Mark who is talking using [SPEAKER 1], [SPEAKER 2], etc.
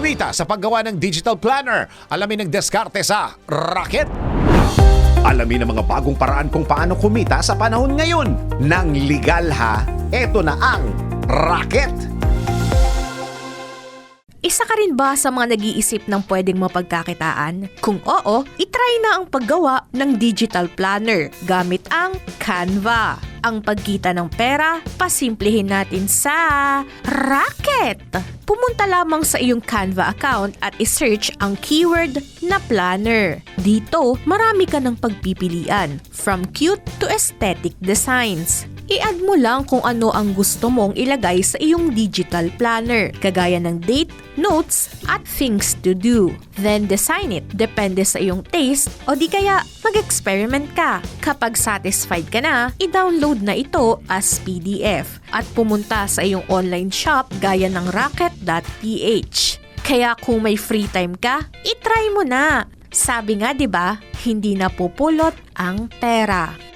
[SPEAKER 1] kumita sa paggawa ng digital planner? Alamin ang diskarte sa Rocket! Alamin ang mga bagong paraan kung paano kumita sa panahon ngayon. Nang legal ha, eto na ang Rocket!
[SPEAKER 2] Isa ka rin ba sa mga nag-iisip ng pwedeng mapagkakitaan? Kung oo, itry na ang paggawa ng digital planner gamit ang Canva. Ang pagkita ng pera, pasimplihin natin sa Rocket! Pumunta lamang sa iyong Canva account at isearch ang keyword na planner. Dito, marami ka ng pagpipilian, from cute to aesthetic designs. I-add mo lang kung ano ang gusto mong ilagay sa iyong digital planner, kagaya ng date, notes, at things to do. Then design it, depende sa iyong taste o di kaya mag-experiment ka. Kapag satisfied ka na, i-download na ito as PDF at pumunta sa iyong online shop gaya ng rocket.ph. Kaya kung may free time ka, itry mo na. Sabi nga 'di ba, hindi na pupulot ang pera.